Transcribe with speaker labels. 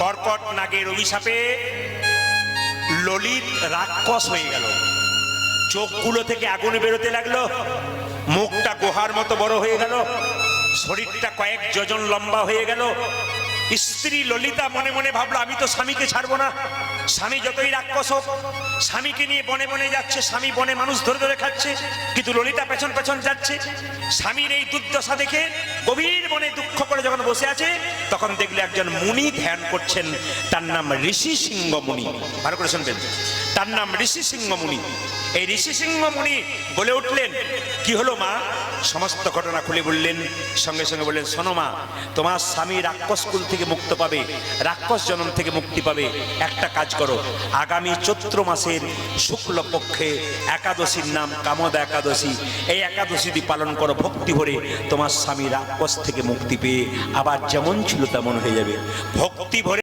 Speaker 1: কর্কট নাগের অভিশাপে ললিত রাক্ষস হয়ে গেল। চোখগুলো থেকে আগুন বেরোতে লাগল। মুখটা গুহার মতো বড় হয়ে গেল। শরীরটা কয়েক যোজন লম্বা হয়ে গেল। স্ত্রী ললিতা মনে মনে ভাবলো, আমি তো স্বামীকে ছাড়বো না। স্বামী যতই রাক্ষস হোক, স্বামীকে নিয়ে বনে বনে যাচ্ছে, স্বামী বনে মানুষ ধরে ধরে খাচ্ছে, কিন্তু ললিতা পেছন পেছন যাচ্ছে। স্বামীর এই দুর্দশা দেখে গভীর বনে দুঃখ করে যখন বসে আছে, তখন দেখলে একজন মুনি ধ্যান করছেন। তার নাম ঋষি সিংহ মুনি। ভালো করে শুনবেন। তার নাম ঋষি সিংহ মুনি। এই ঋষি সিংহ মুনি বলে উঠলেন, কি হলো মা? সমস্ত ঘটনা খুলে বললেন, সঙ্গে সঙ্গে বললেন, শোনো মা, তোমার স্বামী রাক্ষস কুল থেকে মুক্ত পাবে, রাক্ষস জনম থেকে মুক্তি পাবে। একটা কাজ করো, আগামী চৈত্র মাসের শুক্ল পক্ষে একাদশীর নাম কামদা একাদশী। এই একাদশীটি পালন করো, ভক্তি ভরে তোমার স্বামী রাক্ষস থেকে মুক্তি পেয়ে আবার যেমন ছিল তেমন হয়ে যাবে। ভক্তি ভরে